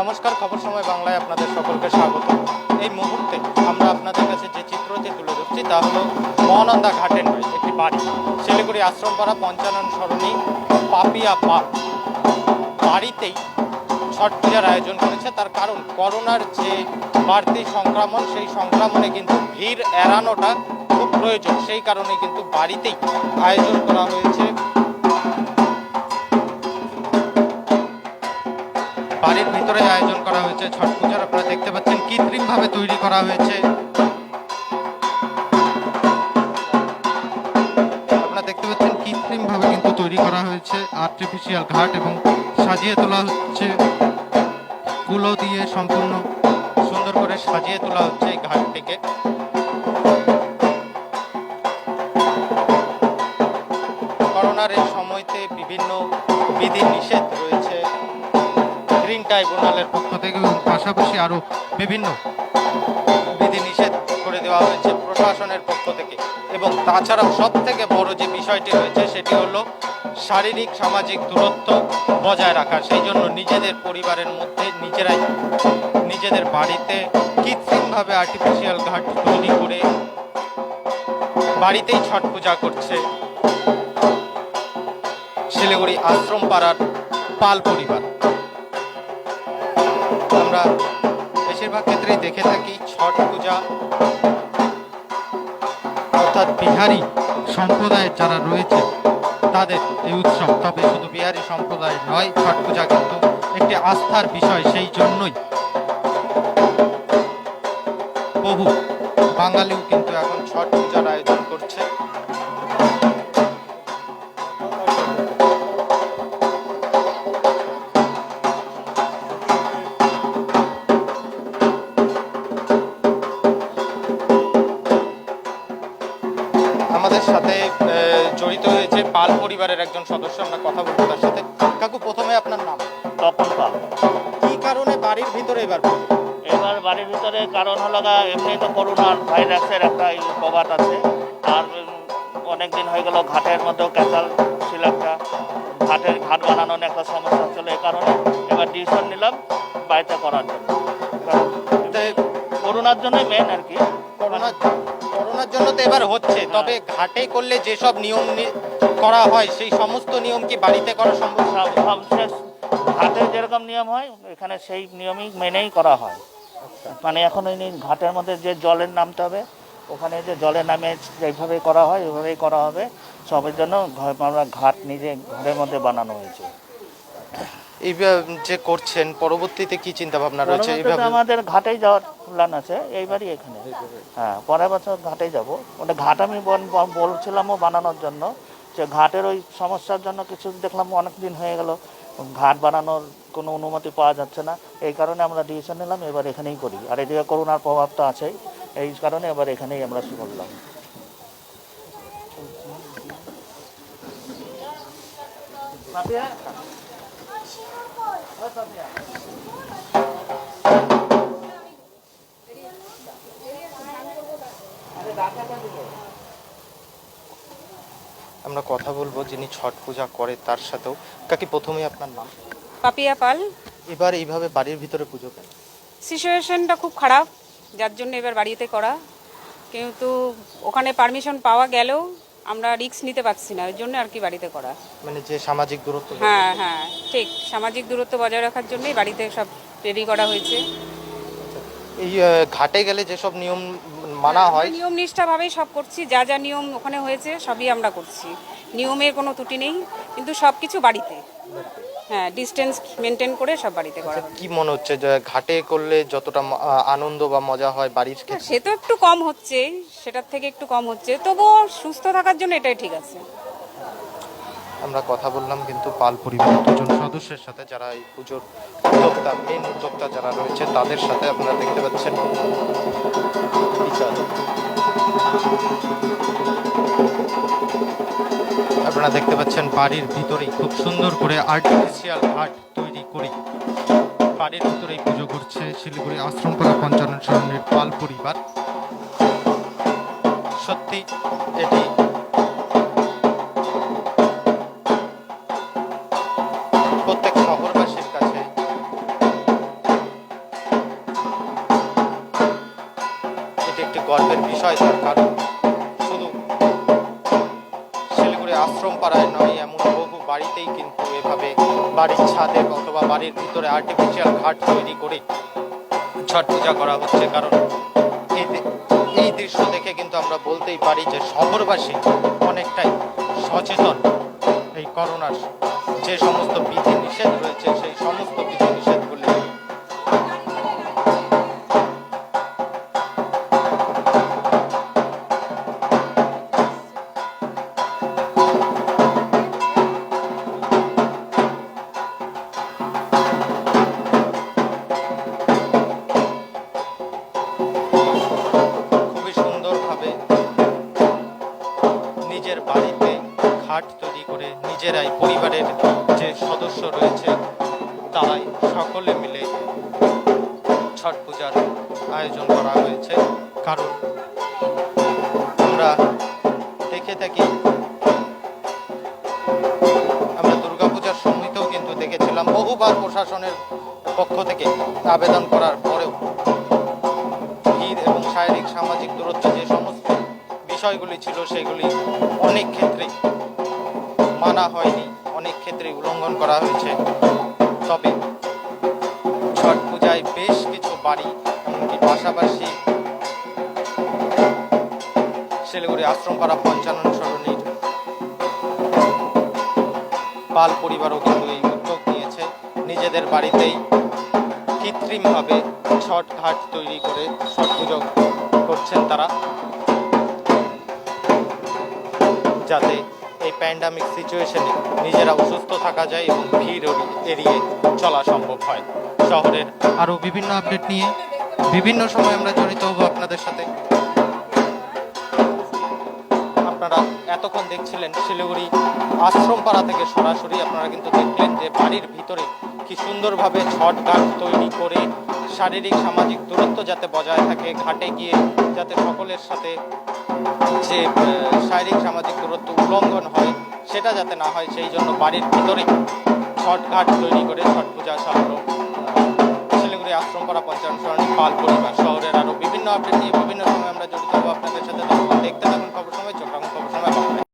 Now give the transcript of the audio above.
নমস্কার, খবর সময় বাংলায় আপনাদের সকলকে স্বাগত। এই মুহূর্তে আমরা আপনাদের কাছে যে চিত্রটি তুলে ধরছি, তা হলো মহানন্দা ঘাটের নয় একটি বাড়ি। শিলিগুড়ি আশ্রমপাড়া পঞ্চানন সরণি, পাপিয়া পার্ক। বাড়িতেই ছট পূজার আয়োজন করেছে। তার কারণ, করোনার যে বাড়তি সংক্রমণ, সেই সংক্রমণে কিন্তু ভিড় এড়ানোটা খুব প্রয়োজন। সেই কারণে কিন্তু বাড়িতেই আয়োজন করা হয়েছে। ভিতরে আয়োজন করা হয়েছে, ছট পূজার আপনারা দেখতে পাচ্ছেন কৃত্রিম ভাবে তৈরি করা হয়েছে। আপনারা দেখতে পাচ্ছেন কৃত্রিম ভাবে কিন্তু তৈরি করা হয়েছে আর্টিফিশিয়াল ঘাট এবং সাজিয়ে তোলা হচ্ছে। কুলো দিয়ে সম্পূর্ণ সুন্দর করে সাজিয়ে তোলা হচ্ছে এই ঘাটটিকে। করোনার এই সময়তে বিভিন্ন বিধি নিষেধ রয়েছে। গ্রিন ট্রাইব্যুনালের পক্ষ থেকে এবং পাশাপাশি আরও বিভিন্ন বিধি নিষেধ করে দেওয়া হয়েছে প্রশাসনের পক্ষ থেকে। এবং তাছাড়াও সব থেকে বড় যে বিষয়টি রয়েছে, সেটি হলো শারীরিক, সামাজিক দূরত্ব বজায় রাখা। সেই জন্য নিজেদের পরিবারের মধ্যে নিজেরাই নিজেদের বাড়িতে কৃত্রিমভাবে আর্টিফিশিয়াল ঘাট তৈরি করে বাড়িতেই ছট পূজা করছে। শিলিগুড়ি আশ্রম পাড়ার পাল পরিবার। আমরা বেশিরভাগ ক্ষেত্রেই দেখে থাকি ছট পূজা, অর্থাৎ বিহারি সম্প্রদায়ের যারা রয়েছে, তাদের এই উৎসব। তবে শুধু বিহারি সম্প্রদায় নয়, ছট পূজা কিন্তু একটি আস্থার বিষয়, সেই জন্যই বহু বাঙালিও কিন্তু এখন ছট পূজার আয়োজন করছে। জড়িত হয়েছে পাল পরিবারের একজন সদস্য আমরা কথা বলব তার সাথে। কাকু প্রথমে আপনার নাম? তপন পাল। কি কারণে বাড়ির ভিতরে এবার? এবার বাড়ির ভিতরে কারণ হলো গা এমনি তো করোনার ভাইরাসের একটা প্রবাদ আছে। আর অনেক দিন হয়ে গেল ঘাটের মধ্যেও ক্যাচাল ছিল একটা। ঘাটের ঘাট বানানোর একটা সমস্যা ছিল এই কারণে এবার ডিসিশন নিলাম বাড়িতে করার জন্য। করোনার জন্যই মেন আর কি। তবে ঘাটে করলে যেসব নিয়ম করা হয় সেই সমস্ত নিয়ম কি বাড়িতে করা সম্ভব? ঘাটে যেরকম নিয়ম হয় এখানে সেই নিয়মই মেনেই করা হয়। মানে এখন ওই ঘাটের মধ্যে যে জলের নামতে হবে ওখানে যে জলের নামে যেভাবে করা হয় ওইভাবেই করা হবে। সবের জন্য আমরা ঘাট নিজে ঘরের মধ্যে বানানো হয়েছে। এই যে করছেন পরবর্তীতে কি চিন্তা ভাবনা রয়েছে আমাদের ঘাটেই যাওয়ার প্ল্যান আছে এইবারই এখানে। হ্যাঁ পরের বছর ঘাটেই যাব। ওটা ঘাট আমি বল- বল- বলছিলামও বানানোর জন্য যে ঘাটের ওই সমস্যার জন্য কিছু দেখলাম অনেক দিন হয়ে গেল। ঘাট বানানোর কোনো অনুমতি পাওয়া যাচ্ছে না। এই কারণে আমরা ডিসিশন নিলাম এবার এখানেই করি। আর এদিকে করোনার প্রভাব তো আছেই। এই কারণে এবার এখানেই আমরা শুরু করলাম। আমরা কথা বলব যিনি ছট পূজা করে তার সাথেও। কাকি প্রথমেই আপনার নাম? পাপিয়া পাল। এবার এইভাবে বাড়ির ভিতরে পুজো কেন? সিচুয়েশনটা খুব খারাপ যার জন্য এবার বাড়িতে করা। কিন্তু ওখানে পারমিশন পাওয়া গেলেও আমরা রিস্ক নিতে পারছি না ওই জন্য আর কি বাড়িতে করা। মানে যে সামাজিক দূরত্ব হ্যাঁ হ্যাঁ ঠিক। সামাজিক দূরত্ব বজায় রাখার জন্যই বাড়িতে সব রেডি করা হয়েছে। এই আহ, ঘাটে গেলে যেসব নিয়ম মানা হয় নিয়ম নিষ্ঠাভাবেই সব করছি। যা যা নিয়ম ওখানে হয়েছে সবই আমরা করছি। নিয়মের কোনো ত্রুটি নেই কিন্তু সব কিছু বাড়িতে। হ্যাঁ ডিস্টেন্স মেনটেন করে সব বাড়িতে করা হবে। কি মনে হচ্ছে যে ঘাটে করলে যতটা আনন্দ বা মজা হয় বাড়ির ক্ষেত্রে? সে তো একটু কম হচ্ছে সেটার থেকে একটু কম হচ্ছে তবুও সুস্থ থাকার জন্য এটাই ঠিক আছে। আমরা কথা বললাম কিন্তু পাল পরিবারের দুজন সদস্যের সাথে যারা এই পুজোর উদ্যোক্তা মেন উদ্যোক্তা যারা রয়েছে তাদের সাথে আপনারা দেখতে পাচ্ছেন। আপনারা দেখতে পাচ্ছেন বাড়ির ভিতরেই খুব সুন্দর করে আর্টিফিশিয়াল হাট তৈরি করে। বাড়ির ভিতরেই পুজো করছে শিলিগুড়ি আশ্রমপাড়া পঞ্চানন সামনের পাল পরিবার। সত্যি, এটি প্রত্যেক শহরবাসীর কাছে এটি একটি গর্বের বিষয়, তার কারণ। আশ্রম পাড়ায় নয়, এমন বহু বাড়িতেই কিন্তু এভাবে বাড়ির ছাদে অথবা বাড়ির ভিতরে আর্টিফিশিয়াল ঘাট তৈরি করে ছট পূজা করা হচ্ছে। কারণ এই দৃশ্য দেখে কিন্তু আমরা বলতেই পারি যে শহরবাসী অনেকটাই সচেতন। এই করোনার যে সমস্ত বিধি নিষেধ রয়েছে, সেই সমস্ত বিধি নিষেধগুলি ঘাট তৈরি করে নিজেরাই পরিবারের যে সদস্য রয়েছে, তারাই সকলে মিলে ছট পূজার আয়োজন করা হয়েছে। কারণ আমরা দেখে থাকি, আমরা দুর্গাপূজার সময়তেও কিন্তু দেখেছিলাম, বহুবার প্রশাসনের পক্ষ থেকে আবেদন করার পরেও ভিড় এবং শারীরিক সামাজিক দূরত্ব যে সমস্ত বিষয়গুলি ছিল, সেগুলি অনেক ক্ষেত্রেই মানা হয়নি। অনেক ক্ষেত্রেই উল্লঙ্ঘন করা হয়েছে। তবে ছট পূজায় বেশ কিছু বাড়ি এমনকি পাশাপাশি শিলিগুড়ি আশ্রম আশ্রমপাড়া পঞ্চানন সরণির পাল পরিবারও কিন্তু এই উদ্যোগ নিয়েছে। নিজেদের বাড়িতেই কৃত্রিমভাবে ছট ঘাট তৈরি করে ছট পুজো করছেন তারা। যাতে এই প্যান্ডামিক সিচুয়েশনে নিজেরা অসুস্থ থাকা যায় এবং ভিড় এড়ি- এড়িয়ে চলা সম্ভব হয়। শহরের আরও বিভিন্ন আপডেট নিয়ে বিভিন্ন সময় আমরা জড়িত হব আপনাদের সাথে। আপনারা এতক্ষণ দেখছিলেন শিলিগুড়ি আশ্রমপাড়া থেকে সরাসরি। আপনারা কিন্তু দেখলেন যে বাড়ির ভিতরে কি সুন্দরভাবে ছট ঘাট তৈরি করে শারীরিক সামাজিক দূরত্ব যাতে বজায় থাকে, ঘাটে গিয়ে যাতে সকলের সাথে যে শারীরিক সামাজিক দূরত্ব উল্লঙ্ঘন হয়, সেটা যাতে না হয়, সেই জন্য বাড়ির ভিতরে ঘাট তৈরি করে ছট পূজা চালানো শিলিগুড়ি আশ্রমপাড়া পঞ্চায়েত সরণি পাল পরিবার, শহরের আরও বিভিন্ন আপডেট নিয়ে বিভিন্ন সময় আমরা জড়িত হব আপনাদের সাথে। দেখতে থাকুন, খবর সময়, চোখ খবর সময়